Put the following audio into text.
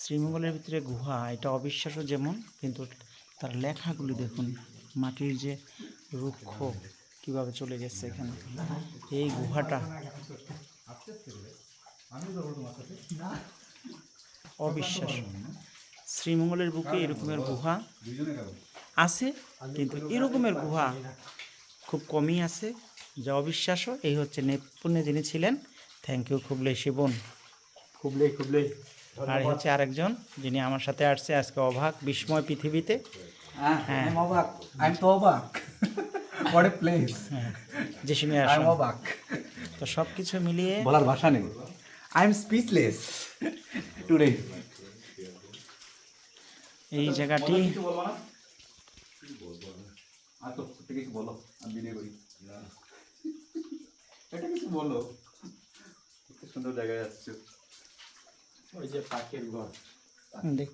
শ্রীমঙ্গলের ভিতরে গুহা, এটা অবিশ্বাস্য যেমন, কিন্তু তার লেখাগুলি দেখুন, মাটির যে রুক্ষ কীভাবে চলে গেছে এখানে। এই গুহাটা অবিশ্বাস্য। শ্রীমঙ্গলের বুকে এরকমের গুহা আছে, কিন্তু এরকমের গুহা খুব কমই আছে, যা অবিশ্বাস্য। এই হচ্ছে নেপুণ্যে যিনি ছিলেন, থ্যাংক ইউ খুবলে শিবন। খুবলে খুবলে আর এই হচ্ছে আরেকজন যিনি আমার সাথে আসছে আজকে অবাক বিস্ময় পৃথিবীতে। হ্যাঁ হ্যাঁ। আই এম অবাক। আই এম তো অবাক। হোয়াট এ প্লেস যিশুমি আই এম অবাক। তো সব কিছু মিলিয়ে বলার ভাষা নেই। আই এম স্পিচলেস টুডে এই জায়গাটি কিছু বলব না? আর তো সত্যি কিছু বলো আমি ভিডিও করি। এটা কিছু বলো। সুন্দর জায়গায় আসছো। ওই যে পাখির ঘর দেখ